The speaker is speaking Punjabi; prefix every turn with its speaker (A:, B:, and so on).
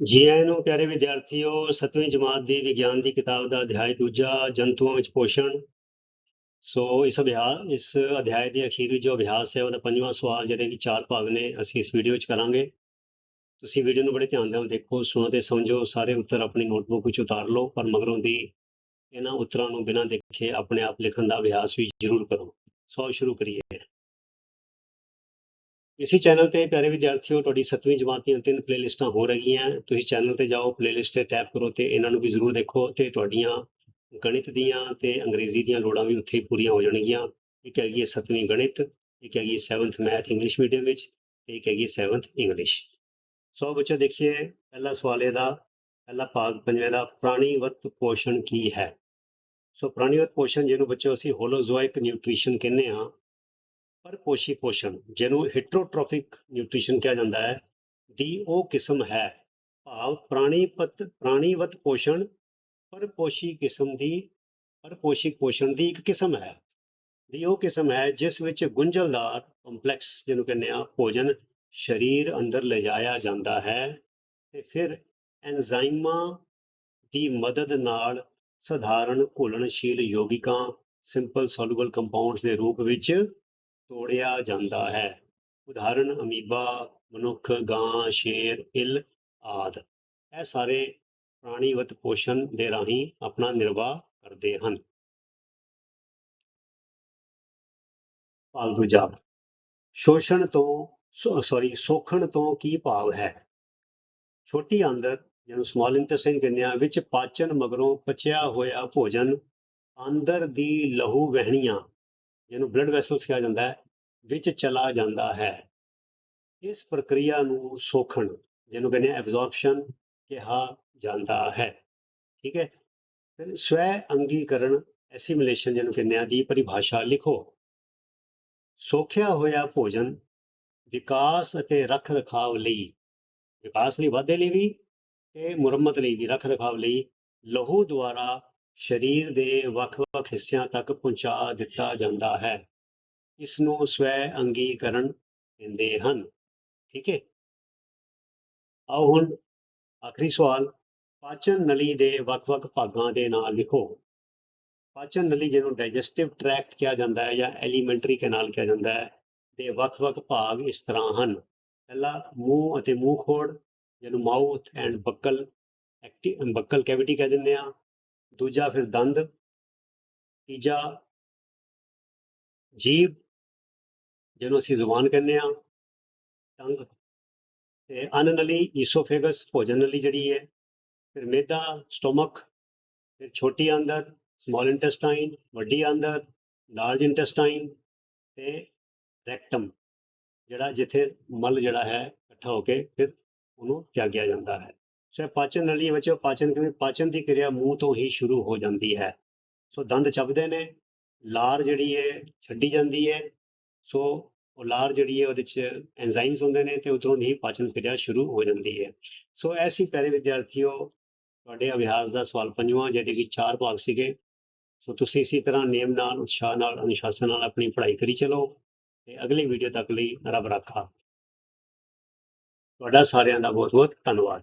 A: ਜੀ ਆਇਆਂ ਨੂੰ ਪਿਆਰੇ ਵਿਦਿਆਰਥੀਓ 7ਵੀਂ ਜਮਾਤ ਦੀ ਵਿਗਿਆਨ ਦੀ ਕਿਤਾਬ ਦਾ ਅਧਿਆਇ, ਦੂਜਾ ਜੰਤੂਆਂ ਵਿੱਚ ਪੋਸ਼ਣ। ਸੋ ਇਸ ਅਭਿਆਸ ਇਸ ਅਧਿਆਇ ਦੇ ਅਖੀਰ ਵਿੱਚ ਜੋ ਅਭਿਆਸ ਹੈ, ਉਹਦਾ ਪੰਜਵਾਂ ਸਵਾਲ, ਜਿਹਦੇ ਕਿ ਚਾਰ ਭਾਗ ਨੇ, ਅਸੀਂ ਇਸ ਵੀਡੀਓ 'ਚ ਕਰਾਂਗੇ। ਤੁਸੀਂ ਵੀਡੀਓ ਨੂੰ ਬੜੇ ਧਿਆਨ ਨਾਲ ਦੇਖੋ, ਸੁਣੋ ਤੇ ਸਮਝੋ, ਸਾਰੇ ਉੱਤਰ ਆਪਣੀ ਨੋਟਬੁੱਕ ਵਿੱਚ ਉਤਾਰ ਲਓ, ਪਰ ਮਗਰੋਂ ਦੀ ਇਹਨਾਂ ਉੱਤਰਾਂ ਨੂੰ ਬਿਨਾਂ ਦੇਖੇ ਆਪਣੇ ਆਪ ਲਿਖਣ ਦਾ ਅਭਿਆਸ ਵੀ ਜ਼ਰੂਰ ਕਰੋ। ਸੋ ਸ਼ੁਰੂ ਕਰੀਏ। ਇਸੇ ਚੈਨਲ ਤੇ ਪਿਆਰੇ ਵਿਦਿਆਰਥੀਓ, ਤੁਹਾਡੀ 7ਵੀਂ ਜਮਾਤ ਦੀਆਂ ਤਿੰਨ ਪਲੇਲਿਸਟਾਂ ਹੋ ਰਹੀਆਂ। ਤੁਸੀਂ ਚੈਨਲ ਤੇ ਜਾਓ ਪਲੇਲਿਸਟ ਤੇ ਟੈਪ ਕਰੋ ਤੇ ਇਹਨਾਂ ਨੂੰ ਵੀ ਜ਼ਰੂਰ ਦੇਖੋ ਤੇ ਤੁਹਾਡੀਆਂ ਗਣਿਤ ਦੀਆਂ ਤੇ ਅੰਗਰੇਜ਼ੀ ਦੀਆਂ ਲੋੜਾਂ ਵੀ ਉੱਥੇ ਪੂਰੀਆਂ ਹੋ ਜਾਣਗੀਆਂ। ਇੱਕ ਹੈਗੀ ਹੈ 7ਵੀਂ ਗਣਿਤ, ਇੱਕ ਹੈਗੀ 7th ਮੈਥ ਇੰਗਲਿਸ਼ ਮੀਡੀਅਮ ਵਿੱਚ ਤੇ ਇੱਕ ਹੈਗੀ 7th ਇੰਗਲਿਸ਼ ਸੋ ਬੱਚੋ ਦੇਖੀਏ ਪਹਿਲਾ ਸਵਾਲ ਇਹਦਾ, ਪਹਿਲਾ ਭਾਗ ਪੰਜਵੇਂ ਦਾ, ਪ੍ਰਾਣੀਵਤ ਪੋਸ਼ਣ ਕੀ ਹੈ? ਸੋ ਪ੍ਰਾਣੀਵਤ ਪੋਸ਼ਣ ਜਿਹਨੂੰ ਬੱਚੋ ਅਸੀਂ ਹੋਲੋਜ਼ੋਇਕ ਨਿਊਟ੍ਰੀਸ਼ਨ ਕਹਿੰਦੇ ਹਾਂ ਪਰ ਪੋਸ਼ੀ ਪੋਸ਼ਣ, ਜਿਹਨੂੰ ਹੀਟਰੋਟ੍ਰੋਫਿਕ ਨਿਊਟ੍ਰੀਸ਼ਨ ਕਿਹਾ ਜਾਂਦਾ ਹੈ, ਦੀ ਉਹ ਕਿਸਮ ਹੈ। ਭਾਵ ਪ੍ਰਾਣੀਪਤ ਪ੍ਰਾਣੀਵਤ ਪੋਸ਼ਣ ਪਰਪੋਸ਼ੀ ਕਿਸਮ ਦੀ, ਪਰ ਪੋਸ਼ਣ ਦੀ ਇੱਕ ਕਿਸਮ ਹੈ। ਦੀ ਉਹ ਕਿਸਮ ਹੈ ਜਿਸ ਵਿੱਚ ਗੁੰਝਲਦਾਰ ਕੰਪਲੈਕਸ ਜਿਹਨੂੰ ਕਹਿੰਦੇ ਆ ਭੋਜਨ ਸਰੀਰ ਅੰਦਰ ਲਿਜਾਇਆ ਜਾਂਦਾ ਹੈ ਤੇ ਫਿਰ ਐਂਜ਼ਾਈਮਾਂ ਦੀ ਮਦਦ ਨਾਲ ਸਧਾਰਨ ਘੁਲਣਸ਼ੀਲ ਯੋਗਿਕਾਂ ਸਿੰਪਲ ਸੋਲੂਬਲ ਕੰਪਾਊਂਡਸ ਦੇ ਰੂਪ ਵਿੱਚ ਤੋੜਿਆ ਜਾਂਦਾ ਹੈ। ਉਦਾਹਰਨ, ਅਮੀਬਾ, ਮਨੁੱਖ, ਗਾਂ, ਸ਼ੇਰ, ਇੱਲ ਆਦਿ। ਇਹ ਸਾਰੇ ਪ੍ਰਾਣੀਵਤ ਪੋਸ਼ਣ ਦੇ ਰਾਹੀਂ ਆਪਣਾ ਨਿਰਵਾਹ ਕਰਦੇ ਹਨ। ਭਾਗ ਦੂਜਾ, ਸ਼ੋਸ਼ਣ ਤੋਂ ਸੌਰੀ ਸੋਖਣ ਤੋਂ ਕੀ ਭਾਵ ਹੈ? ਛੋਟੀ ਆਂਦਰ, ਜਿਹਨੂੰ ਸਮਾਲ ਇੰਟੈਸਟਾਈਨ ਕਹਿੰਦੇ ਆ, ਵਿੱਚ ਪਾਚਨ ਮਗਰੋਂ ਪਚਿਆ ਹੋਇਆ ਭੋਜਨ ਅੰਦਰ ਦੀ ਲਹੂ ਵਹਿਣੀਆਂ ਜਿਹਨੂੰ ਬਲੱਡ ਵੈਸਲਸ ਕਿਹਾ ਜਾਂਦਾ ਹੈ, ਵਿੱਚ ਚਲਾ ਜਾਂਦਾ ਹੈ। ਇਸ ਪ੍ਰਕਿਰਿਆ ਨੂੰ ਸੋਖਣ, ਜਿਹਨੂੰ ਕਹਿੰਦੇ ਆ ਐਬਜ਼ੌਰਪਸ਼ਨ ਕਿਹਾ ਜਾਂਦਾ ਹੈ। ਠੀਕ ਹੈ? ਫਿਰ ਸਵੈ ਅੰਗੀਕਰਨ ਐਸੀਮੀਲੇਸ਼ਨ ਜਿਹਨੂੰ ਕਹਿੰਦੇ ਆ, ਦੀ ਪਰਿਭਾਸ਼ਾ ਲਿਖੋ। ਸੋਖਿਆ ਹੋਇਆ ਭੋਜਨ ਵਿਕਾਸ ਅਤੇ ਰੱਖ ਰਖਾਵ ਲਈ, ਵਿਕਾਸ ਲਈ ਵਾਧੇ ਲਈ ਵੀ ਤੇ ਮੁਰੰਮਤ ਲਈ ਵੀ ਰੱਖ ਰਖਾਵ ਲਈ, ਲਹੂ ਦੁਆਰਾ ਸਰੀਰ ਦੇ ਵੱਖ-ਵੱਖ ਹਿੱਸਿਆਂ ਤੱਕ ਪਹੁੰਚਾ ਦਿੱਤਾ ਜਾਂਦਾ ਹੈ। ਇਸ ਨੂੰ ਸਵੈ ਅੰਗੀਕਰਨ ਕਹਿੰਦੇ ਹਨ। ਠੀਕ ਹੈ? ਆਓ ਹੁਣ ਆਖਰੀ ਸਵਾਲ, ਪਾਚਨ ਨਲੀ ਦੇ ਵੱਖ-ਵੱਖ ਭਾਗਾਂ ਦੇ ਨਾਂ ਲਿਖੋ। ਪਾਚਨ ਨਲੀ ਜਿਹਨੂੰ ਡਾਈਜੈਸਟਿਵ ਟ੍ਰੈਕਟ ਕਿਹਾ ਜਾਂਦਾ ਹੈ ਜਾਂ ਐਲੀਮੈਂਟਰੀ ਕੈਨਾਲ ਕਿਹਾ ਜਾਂਦਾ ਹੈ, ਦੇ ਵੱਖ-ਵੱਖ ਭਾਗ ਇਸ ਤਰ੍ਹਾਂ ਹਨ। ਪਹਿਲਾ, ਮੂੰਹ ਅਤੇ ਮੂੰਹ ਖੋੜ ਜਿਹਨੂੰ mouth and buccal buccal cavity ਕਹਿ ਦਿੰਦੇ ਆ। ਦੂਜਾ ਫਿਰ ਦੰਦ, ਤੀਜਾ ਜੀਭ, ਜਿਹਨੂੰ ਅਸੀਂ ਜ਼ੁਬਾਨ ਕਹਿੰਦੇ ਆ ਟੰਗ ਤੇ ਅੰਨ ਨਲੀ ਈਸੋਫੇਗਸ ਭੋਜਨ ਨਲੀ ਜਿਹੜੀ ਹੈ, ਫਿਰ ਮੇਦਾ, ਸਟੋਮਕ, ਫਿਰ ਛੋਟੀ ਆਂਦਰ, ਸਮਾਲ ਇੰਟੈਸਟਾਈਨ, ਵੱਡੀ ਆਂਦਰ, ਲਾਰਜ ਇੰਟੈਸਟਾਈਨ ਤੇ ਰੈਕਟਮ, ਜਿਹੜਾ ਜਿੱਥੇ ਮਲ ਜਿਹੜਾ ਹੈ ਇਕੱਠਾ ਹੋ ਕੇ ਫਿਰ ਉਹਨੂੰ ਤਿਆਗਿਆ ਜਾਂਦਾ ਹੈ। ਸੋ ਪਾਚਨ ਨਲੀ ਵਿੱਚ ਪਾਚਨ ਕਿਵੇਂ ਪਾਚਨ ਦੀ ਕਿਰਿਆ ਮੂੰਹ ਤੋਂ ਹੀ ਸ਼ੁਰੂ ਹੋ ਜਾਂਦੀ ਹੈ। ਸੋ ਦੰਦ ਚਬਦੇ ਨੇ, ਲਾਰ ਜਿਹੜੀ ਹੈ ਛੱਡੀ ਜਾਂਦੀ ਹੈ। ਸੋ ਉਹ ਲਾਰ ਜਿਹੜੀ ਹੈ ਉਹਦੇ ਚ ਐਂਜ਼ਾਈਮਸ ਹੁੰਦੇ ਨੇ ਤੇ ਉਧਰੋਂ ਦੀ ਪਾਚਨ ਕਿਰਿਆ ਸ਼ੁਰੂ ਹੋ ਜਾਂਦੀ ਹੈ। ਸੋ ਐਸੀ ਪਿਆਰੇ ਵਿਦਿਆਰਥੀਓ, ਤੁਹਾਡੇ ਅਭਿਆਸ ਦਾ ਸਵਾਲ ਪੰਜਵਾਂ, ਜਿਹਦੇ ਕਿ ਚਾਰ ਭਾਗ ਸੀਗੇ। ਸੋ ਤੁਸੀਂ ਇਸੇ ਤਰ੍ਹਾਂ ਨਿਯਮ ਨਾਲ, ਉਤਸ਼ਾਹ ਨਾਲ, ਅਨੁਸ਼ਾਸਨ ਨਾਲ ਆਪਣੀ ਪੜ੍ਹਾਈ ਕਰੀ ਚਲੋ ਤੇ ਅਗਲੀ ਵੀਡੀਓ ਤੱਕ ਲਈ ਰੱਬ ਰਾਖਾ। ਤੁਹਾਡਾ ਸਾਰਿਆਂ ਦਾ ਬਹੁਤ ਬਹੁਤ ਧੰਨਵਾਦ।